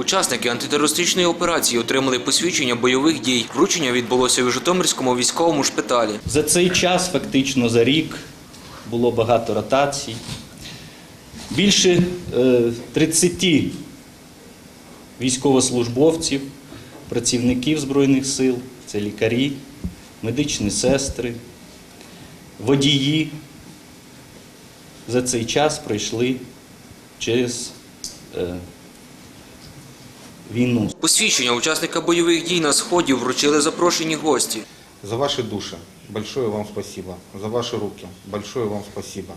Учасники антитерористичної операції отримали посвідчення бойових дій. Вручення відбулося у Житомирському військовому шпиталі. За цей час, фактично за рік, було багато ротацій. Більше е, 30 військовослужбовців, працівників Збройних сил, це лікарі, медичні сестри, водії за цей час пройшли через е, війну. Посвідчення учасника бойових дій на сході вручили запрошені гості. За ваши души большое вам спасибо. За ваши руки большое вам спасибо.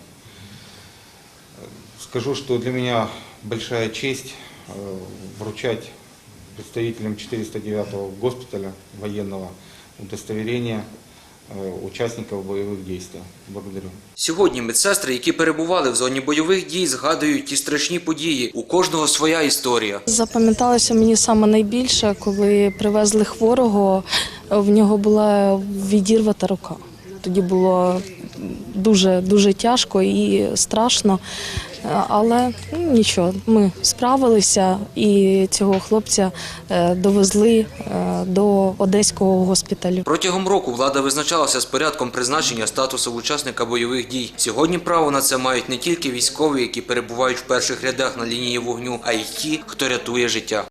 Скажу, что для меня большая честь э, вручать представителям 409-го госпиталя военного удостоверение э, бойових дій. Благодарю. Сьогодні медсестри, які перебували в зоні бойових дій, згадують ті страшні події. У кожного своя історія. Запам'яталося мені саме найбільше, коли привезли хворого, в нього була відірвата рука. Тоді було дуже дуже тяжко і страшно. Але ну, нічого, ми справилися і цього хлопця е, довезли е, до одеського госпіталю. Протягом року влада визначалася з порядком призначення статусу учасника бойових дій. Сьогодні право на це мають не тільки військові, які перебувають в перших рядах на лінії вогню, а й ті, хто рятує життя.